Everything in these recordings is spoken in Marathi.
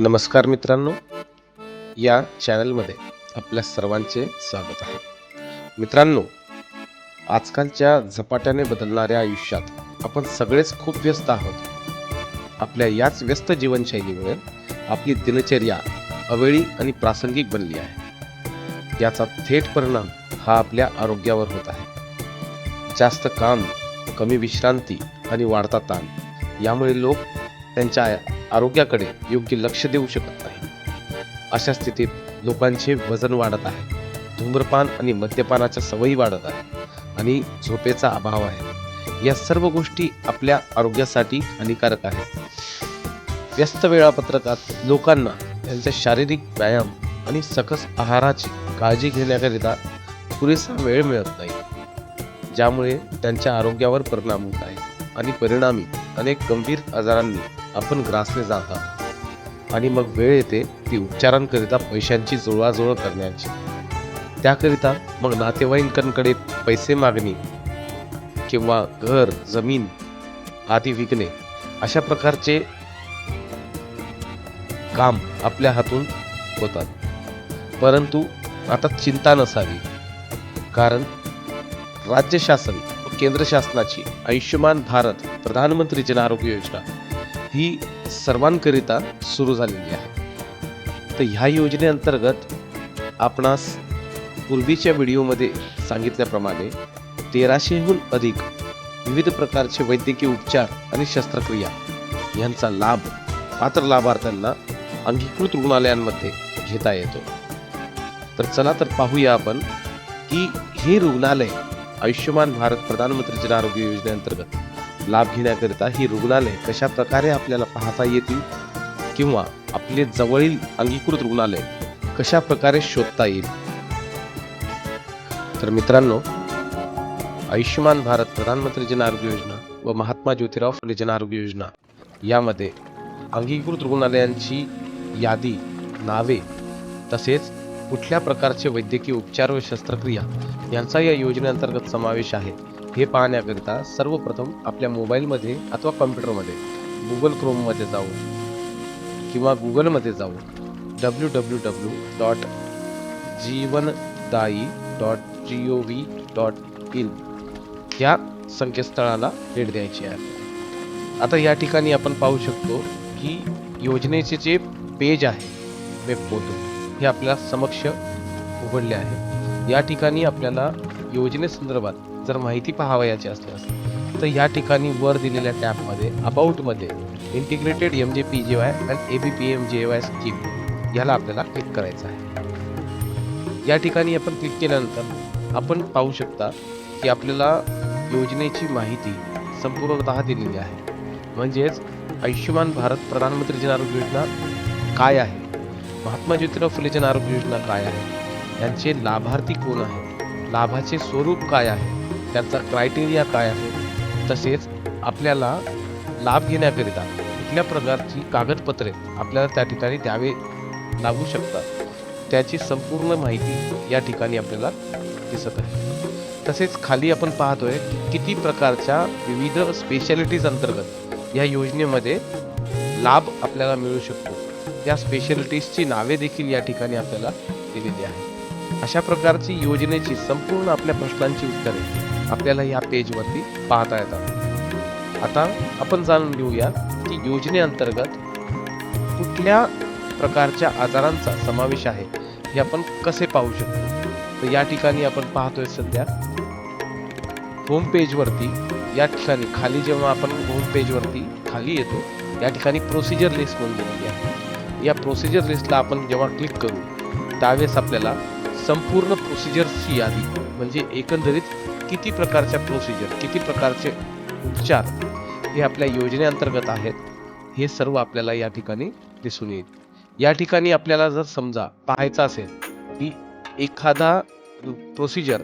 नमस्कार मित्रांनो या चॅनलमध्ये आपल्या सर्वांचे स्वागत आहे. मित्रांनो आजकालच्या झपाट्याने बदलणाऱ्या आयुष्यात आपण सगळेच खूप व्यस्त आहोत. आपल्या याच व्यस्त जीवनशैलीमुळे आपली दिनचर्या अवेळी आणि प्रासंगिक बनली आहे. याचा थेट परिणाम हा आपल्या आरोग्यावर होत आहे. जास्त काम कमी विश्रांती आणि वाढता ताण यामुळे लोक त्यांच्या आरोग्याकडे योग्य लक्ष देऊ शकत नाही. अशा स्थितीत लोकांचे वजन वाढत आहे. धूम्रपान आणि मद्यपानाच्या सवयी वाढत आहे आणि झोपेचा अभाव आहे. या सर्व गोष्टी आपल्या आरोग्यासाठी हानिकारक आहेत. व्यस्त वेळापत्रकात लोकांना त्यांच्या शारीरिक व्यायाम आणि सकस आहाराची काळजी घेण्याकरिता पुरेसा वेळ मिळत नाही. ज्यामुळे त्यांच्या आरोग्यावर परिणाम होत आहे आणि परिणामी अनेक गंभीर आजारांनी आपण ग्रासले जात. आहोत आणि मग वेळ येते ती उपचारांकरिता पैशांची जुळवाजुळव करण्याची. त्याकरिता मग नातेवाईकांकडे पैसे मागणे किंवा घर जमीन आदी विकणे. अशा प्रकारचे काम आपल्या हातून होतात. परंतु आता चिंता नसावी. कारण राज्य शासन व केंद्र शासनाची आयुष्यमान भारत प्रधानमंत्री जन आरोग्य योजना ही सर्वांकरिता सुरू झालेली आहे. तर ह्या योजनेअंतर्गत आपणास पूर्वीच्या व्हिडिओमध्ये सांगितल्याप्रमाणे तेराशेहून अधिक विविध प्रकारचे वैद्यकीय उपचार आणि शस्त्रक्रिया यांचा लाभ पात्र लाभार्थ्यांना अंगीकृत रुग्णालयांमध्ये घेता येतो. तर चला तर पाहूया आपण की हे रुग्णालय आयुष्यमान भारत प्रधानमंत्री जन आरोग्य योजनेअंतर्गत लाभ घेण्याकरिता ही रुग्णालय कशा प्रकारे आपल्याला पाहता येतील किंवा आपले जवळील अंगीकृत रुग्णालय कशा प्रकारे शोधता येईल? तर मित्रांनो आयुष्यमान भारत प्रधानमंत्री जन आरोग्य योजना व महात्मा ज्योतिराव फुले जन आरोग्य योजना यामध्ये अंगीकृत रुग्णालयांची यादी नावे तसेच कुठल्या प्रकारचे वैद्यकीय उपचार व शस्त्रक्रिया यांचा या योजनेअंतर्गत समावेश आहे? हे पाहण्याकरिता सर्वप्रथम आपल्या मोबाईलमध्ये अथवा कॉम्प्युटरमध्ये गुगल क्रोममध्ये जाऊ किंवा गुगलमध्ये जाऊ W W W dot Jeevandayee dot G O V dot in ह्या संकेतस्थळाला भेट द्यायची आहे. आता या ठिकाणी आपण पाहू शकतो की योजनेचे जे पेज आहे वेब पोर्टल हे आपल्या समक्ष उघडले आहे. या ठिकाणी आपल्याला योजनेसंदर्भात जर माहिती पाहावयाची असल्यास तर या ठिकाणी वर दिलेल्या टॅबमध्ये अबाउटमध्ये integrated M J P J Y and A B P M J Y scheme ह्याला आपल्याला क्लिक करायचं आहे. या ठिकाणी आपण क्लिक केल्यानंतर आपण पाहू शकता की आपल्याला योजनेची माहिती संपूर्णतः दिलेली आहे. म्हणजेच आयुष्यमान भारत प्रधानमंत्री जन आरोग्य योजना काय आहे? महात्मा ज्योतिराव फुले जन आरोग्य योजना काय आहे? यांचे लाभार्थी कोण आहे लाभाचे स्वरूप काय आहे? त्यांचा क्रायटेरिया काय आहे? तसेच आपल्याला लाभ घेण्याकरिता कुठल्या प्रकारची कागदपत्रे आपल्याला त्या ठिकाणी द्यावे लागू शकतात? त्याची संपूर्ण माहिती या ठिकाणी आपल्याला दिसत आहे. तसेच खाली आपण पाहतोय की किती प्रकारच्या विविध स्पेशालिटीज अंतर्गत या योजनेमध्ये लाभ आपल्याला मिळू शकतो. या स्पेशालिटीजची नावे देखील या ठिकाणी आपल्याला दिलेली आहे अशा प्रकारची योजनेची संपूर्ण आपल्या प्रश्नांची उत्तरे आपल्याला या पेजवरती पाहता येतात. आता आपण जाणून घेऊया की योजनेअंतर्गत कुठल्या प्रकारच्या आजारांचा समावेश आहे हे आपण कसे पाहू शकतो? तर या ठिकाणी आपण पाहतोय सध्या होम पेजवरती या ठिकाणी खाली जेव्हा आपण होम पेजवरती खाली येतो या ठिकाणी प्रोसिजर लिस्ट म्हणून दिलेली आहे. या प्रोसिजर लिस्टला आपण जेव्हा क्लिक करू त्यावेळेस आपल्याला संपूर्ण प्रोसिजरची यादी म्हणजे एकंदरीत किती प्रकारच्या प्रोसिजर किती प्रकारचे उपचार हे आपल्या योजनेअंतर्गत आहेत हे सर्व आपल्याला या ठिकाणी दिसून येईल. या ठिकाणी आपल्याला जर समजा पाहायचं असेल की एखादा प्रोसिजर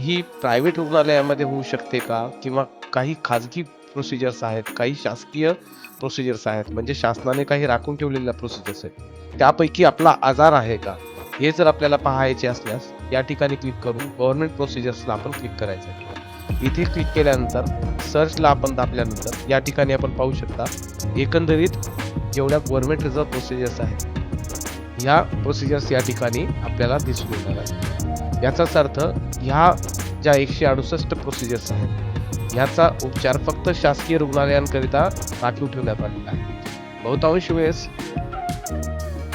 ही प्रायव्हेट रुग्णालयामध्ये होऊ शकते का? किंवा काही खाजगी प्रोसिजर्स आहेत काही शासकीय प्रोसिजर्स आहेत म्हणजे शासनाने काही राखून ठेवलेल्या प्रोसिजर्स आहेत त्यापैकी आपला आजार आहे का? हे जर आपल्याला पाहायचे असल्यास या ठिकाणी क्लिक करून गव्हर्नमेंट प्रोसिजर्सला आपण क्लिक करायचं आहे. इथे क्लिक केल्यानंतर सर्चला आपण दाबल्यानंतर या ठिकाणी आपण पाहू शकता एकंदरीत जेवढ्या गव्हर्नमेंट रिझर्व प्रोसिजर्स आहेत ह्या प्रोसिजर्स या ठिकाणी आपल्याला दिसून येणार आहेत. याचाच अर्थ ह्या ज्या एकशे अडुसष्ट प्रोसिजर्स आहेत ह्याचा उपचार फक्त शासकीय रुग्णालयांकरिता राखीव ठेवण्यात आलेला आहे. बहुतांश वेळेस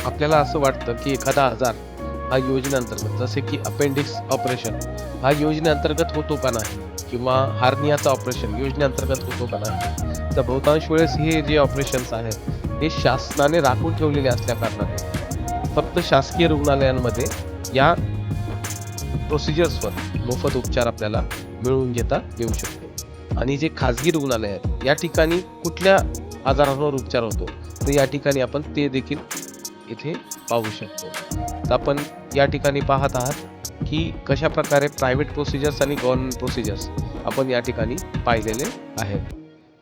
आपल्याला असं वाटतं की एखादा आजार हा योजनेअंतर्गत जसे की अपेंडिक्स ऑपरेशन हा योजनेअंतर्गत होतो का नाही? किंवा हार्नियाचं ऑपरेशन योजनेअंतर्गत होतो का नाही? तर बहुतांश वेळेस हे जे ऑपरेशन्स आहेत हे शासनाने राखून ठेवलेले असल्या कारणाने. फक्त शासकीय रुग्णालयांमध्ये या प्रोसिजर्सवर मोफत उपचार आपल्याला मिळवून घेता येऊ शकतो. आणि जे खाजगी रुग्णालय आहेत या ठिकाणी कुठल्या आजारांवर उपचार होतो तर या ठिकाणी आपण ते देखील इथे पाहू शकतो. तर आपण या ठिकाणी पाहत आहात की कशा प्रकारे प्रायव्हेट प्रोसिजर्स आणि गव्हर्नमेंट प्रोसिजर्स आपण या ठिकाणी पाहिलेले आहेत.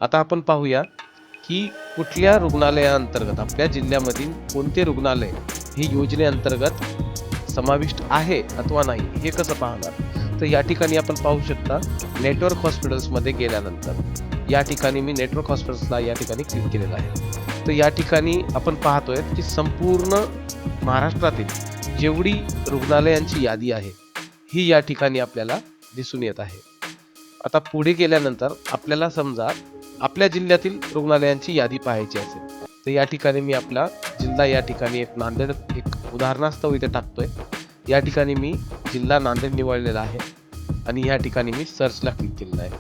आता आपण पाहूया की कुठल्या रुग्णालयाअंतर्गत आपल्या जिल्ह्यामधील कोणते रुग्णालय ही योजनेअंतर्गत समाविष्ट आहे अथवा नाही हे कसं पाहणार? तर या ठिकाणी आपण पाहू शकता नेटवर्क हॉस्पिटल्समध्ये गेल्यानंतर या ठिकाणी मी नेटवर्क हॉस्पिटल्सला या ठिकाणी क्लिक केलेलं आहे. तर या ठिकाणी आपण पाहतोय की संपूर्ण महाराष्ट्रातील जेवढी रुग्णालयांची यादी आहे ही या ठिकाणी आपल्याला दिसून येत आहे. आता पुढे गेल्यानंतर आपल्याला समजा आपल्या जिल्ह्यातील रुग्णालयांची यादी पाहायची असेल तर या ठिकाणी मी आपला जिल्हा या ठिकाणी एक नांदेड एक उदाहरणास्तव इथे टाकतोय. या ठिकाणी मी जिल्हा नांदेड निवडलेला आहे आणि या ठिकाणी मी सर्चला क्लिक केलेला आहे.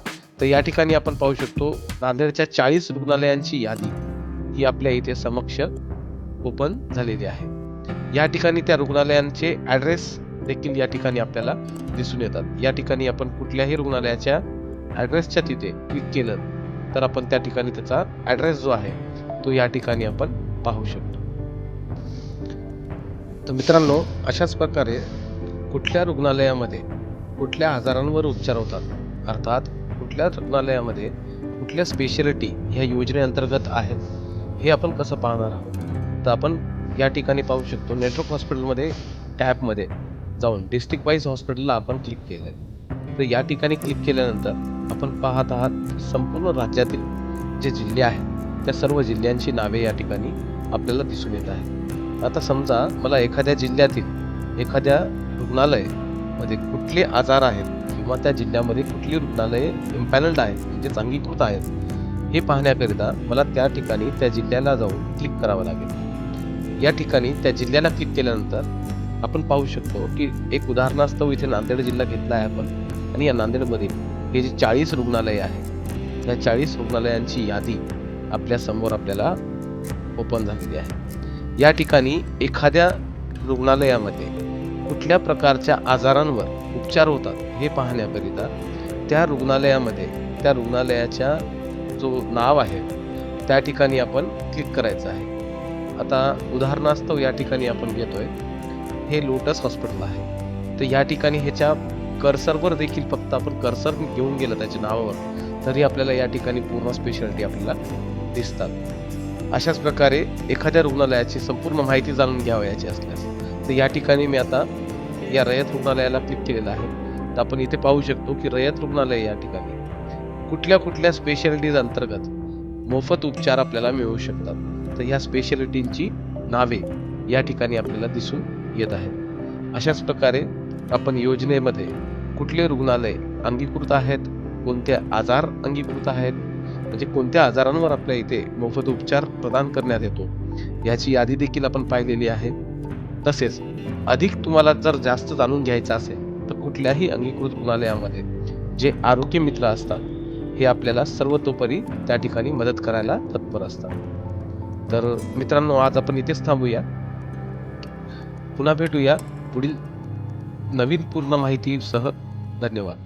तर या ठिकाणी आपण पाहू शकतो नांदेडच्या चाळीस रुग्णालयांची यादी ही आपल्या इथे समक्ष ओपन झालेली आहे. या ठिकाणी त्या रुग्णालयांचे ॲड्रेस देखील या ठिकाणी आपल्याला दिसून येतात. या ठिकाणी आपण कुठल्याही रुग्णालयाच्या ॲड्रेसच्या तिथे क्लिक केलं तर आपण त्या ठिकाणी त्याचा ॲड्रेस जो आहे तो या ठिकाणी आपण पाहू शकतो. तर मित्रांनो अशाच प्रकारे कुठल्या रुग्णालयामध्ये कुठल्या आजारांवर उपचार होतात अर्थात कुठल्या रुग्णालयामध्ये कुठल्या स्पेशालिटी ह्या योजनेअंतर्गत आहेत हे आपण कसं पाहणार आहोत? तर आपण या ठिकाणी पाहू शकतो. नेटवर्क हॉस्पिटलमध्ये टॅबमध्ये जाऊन डिस्ट्रिक्ट वाईज हॉस्पिटलला आपण क्लिक केलं आहे तर या ठिकाणी क्लिक केल्यानंतर आपण पाहत आहात संपूर्ण राज्यातील जे जिल्हे आहेत त्या सर्व जिल्ह्यांची नावे या ठिकाणी आपल्याला दिसून येत आहे आता समजा मला एखाद्या जिल्ह्यातील एखाद्या रुग्णालयमध्ये कुठले आजार आहेत किंवा त्या जिल्ह्यामध्ये कुठली रुग्णालये इम्पॅनल्ड आहेत म्हणजे अंगीकृत आहेत हे पाहण्याकरिता मला त्या ठिकाणी त्या जिल्ह्याला जाऊन क्लिक करावं लागेल. या ठिकाणी त्या जिल्ह्याला क्लिक केल्यानंतर आपण पाहू शकतो की एक उदाहरणास्तव इथे नांदेड जिल्हा घेतला आहे आपण. आणि या नांदेडमधील हे जे चाळीस रुग्णालय आहे या चाळीस रुग्णालयांची यादी आपल्यासमोर आपल्याला ओपन झालेली आहे. या ठिकाणी एखाद्या रुग्णालयामध्ये कुठल्या प्रकारच्या आजारांवर उपचार होतात हे पाहण्याकरिता त्या रुग्णालयामध्ये त्या रुग्णालयाच्या जो नाव आहे त्या ठिकाणी आपण क्लिक करायचं आहे. आता उदाहरणास्तव या ठिकाणी आपण घेतोय हे लोटस हॉस्पिटल आहे. तर या ठिकाणी ह्याच्या कर्सरवर देखील फक्त आपण कर्सर घेऊन गेलं त्याच्या नावावर तरी आपल्याला या ठिकाणी पूर्ण स्पेशालिटी आपल्याला दिसतात. अशाच प्रकारे एखाद्या रुग्णालयाची संपूर्ण माहिती जाणून घ्यावयाची असल्यास तर या ठिकाणी मी आता या रयत रुग्णालयाला क्लिक केलेलं आहे. तर आपण इथे पाहू शकतो की रयत रुग्णालय या ठिकाणी. कुठल्या कुठल्या स्पेशालिटीज अंतर्गत मोफत उपचार आपल्याला मिळू शकतात. तर ह्या स्पेशालिटींची नावे या ठिकाणी आपल्याला दिसून येत आहेत. अशाच प्रकारे आपण योजनेमध्ये कुठले रुग्णालय अंगीकृत आहेत कोणते आजार अंगीकृत आहेत म्हणजे कोणत्या आजारांवर आपल्या इथे मोफत उपचार प्रदान करण्यात येतो याची यादी देखील आपण पाहिलेली आहे. तसेच अधिक तुम्हाला जर जास्त जाणून घ्यायचं असेल तर कुठल्याही अंगीकृत रुग्णालयामध्ये जे आरोग्य मित्र असतात हे आपल्याला सर्वतोपरी त्या ठिकाणी मदत करायला तत्पर असतात. तर मित्रांनो आज आपण इथेच थांबूया. पुन्हा भेटूया. पुढील नवीन पूर्ण माहितीसह धन्यवाद.